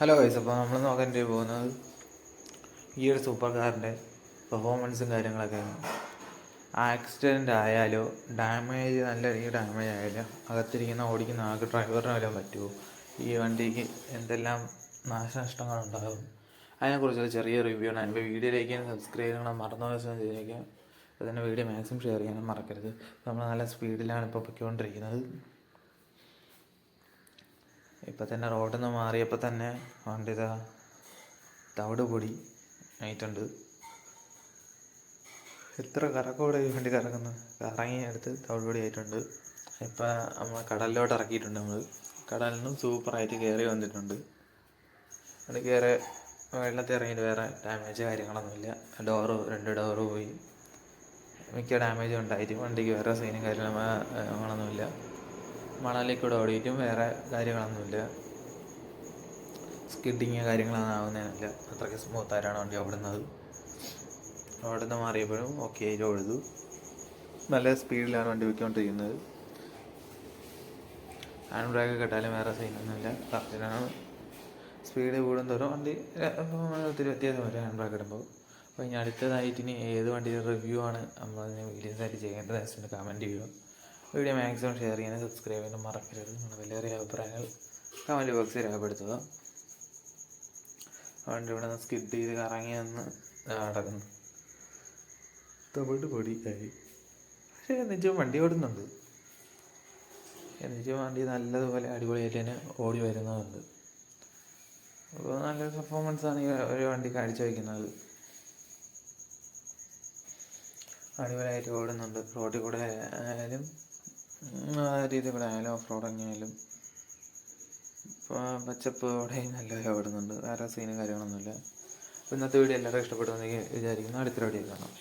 Hello guys അപ്പോൾ നമ്മൾ നോക്കാൻ പോകുന്നത് ഈ ഒരു സൂപ്പർ കാറിന്റെ പെർഫോമൻസും കാര്യങ്ങളൊക്കെയാണ്. ആക്സിഡന്റ് ആയാലോ ഡാമേജ് നല്ല രീതിയിൽ ഡാമേജ് ആയാലോ അകത്തിരിക്കുന്ന ഓടിക്കുന്ന ആൾക്ക് ഡ്രൈവറിന് വല്ലതും പറ്റുമോ ഈ വണ്ടിക്ക് എന്തെല്ലാം നാശനഷ്ടങ്ങളുണ്ടാകും? അതിനെക്കുറിച്ചൊരു ചെറിയ റിവ്യൂ ആണ്. എന്റെ വീഡിയോയിലേക്ക് സബ്സ്ക്രൈബ് ചെയ്യണം. മറന്നു വെച്ചാൽ അതിന്റെ വീഡിയോ മാക്സിമം ഷെയർ ചെയ്യാനും മറക്കരുത്. നമ്മൾ നല്ല സ്പീഡിലാണ് ഇപ്പോൾ പൊയ്ക്കൊണ്ടിരിക്കുന്നത്. ഇപ്പം തന്നെ റോഡിൽ നിന്ന് മാറിയപ്പോൾ തന്നെ വണ്ടി ഇതാ തവിട് പൊടി ആയിട്ടുണ്ട്. എത്ര കറക്കോടെ വണ്ടി കറങ്ങുന്നു കറങ്ങി എടുത്ത് തവിട് പൊടി ആയിട്ടുണ്ട്. ഇപ്പം നമ്മൾ കടലിലോട്ട് ഇറക്കിയിട്ടുണ്ട് നമ്മൾ കടലിൽ നിന്നും സൂപ്പറായിട്ട് കയറി വന്നിട്ടുണ്ട്. അത് കയറി വെള്ളത്തിൽ ഇറങ്ങിയിട്ട് വേറെ ഡാമേജ് കാര്യങ്ങളൊന്നുമില്ല. ഡോറ് രണ്ട് ഡോറ് പോയി. മിക്ക ഡാമേജും ഉണ്ടായിട്ട് വണ്ടിക്ക് വേറെ സീനും കാര്യങ്ങളൊന്നുമില്ല മണലിൽ ഓടിയിട്ടും വേറെ കാര്യങ്ങളൊന്നുമില്ല. സ്കിഡിങ് കാര്യങ്ങളൊന്നും ആവുന്നതിനല്ല അത്രയ്ക്ക് സ്മൂത്തായിട്ടാണ് വണ്ടി ഓടുന്നത്. അവിടെ നിന്ന് മാറിയപ്പോഴും ഓക്കെ ആയിട്ട് ഓടുന്നു. നല്ല സ്പീഡിലാണ് വണ്ടി പോയിക്കൊണ്ടിരിക്കുന്നത്. ഹാൻഡ് ബ്രേക്ക് കിട്ടാലും വേറെ സീനൊന്നുമില്ല കറക്റ്റിനാണ് സ്പീഡ് കൂടും തോറും വണ്ടി ഒത്തിരി വ്യത്യാസം വരും ഹാൻഡ് ബ്രേക്ക് ഇടുമ്പോൾ. അപ്പോൾ ഇനി അടുത്തതായിട്ട് ഇനി ഏത് വണ്ടിയുടെ റിവ്യൂ ആണ് നമ്മൾ വീഡിയോസ് ആയിട്ട് ചെയ്യേണ്ടത് കമന്റ് ചെയ്യുക. വീഡിയോ മാക്സിമം ഷെയർ ചെയ്യാനും സബ്സ്ക്രൈബ് ചെയ്യാനും മറക്കരുത്. നിങ്ങളുടെ വലിയ അഭിപ്രായങ്ങൾ കമന്റ് ബോക്സിൽ രേഖപ്പെടുത്തുക. അതുകൊണ്ട് ഇവിടെ നിന്ന് സ്കിഡ് ചെയ്ത് കറങ്ങി വന്ന് നടക്കുന്നു. തമിഴ് പൊടി ആയി പക്ഷേ നിജം വണ്ടി ഓടുന്നുണ്ട്. നിജം വണ്ടി നല്ലതുപോലെ അടിപൊളിയായിട്ട് തന്നെ ഓടി വരുന്നുണ്ട്. അപ്പോൾ നല്ല പെർഫോമൻസ് ആണ് ഈ ഒരു വണ്ടി കാഴ്ച വയ്ക്കുന്നത് അടിപൊളിയായിട്ട് ഓടുന്നുണ്ട്. റോഡിൽ കൂടെ ആയാലും രീതിയിൽ ആയാലും ഓഫ് റോഡ് ആയാലും പച്ചപ്പ് അവിടെ നല്ല ഓടുന്നുണ്ട് വേറെ സീനും കാര്യങ്ങളൊന്നുമില്ല. അപ്പോൾ ഇന്നത്തെ വീഡിയോ എല്ലാവരും ഇഷ്ടപ്പെടുമെന്ന് വിചാരിക്കുന്നു. അടുത്ത വീഡിയോ കാണാം.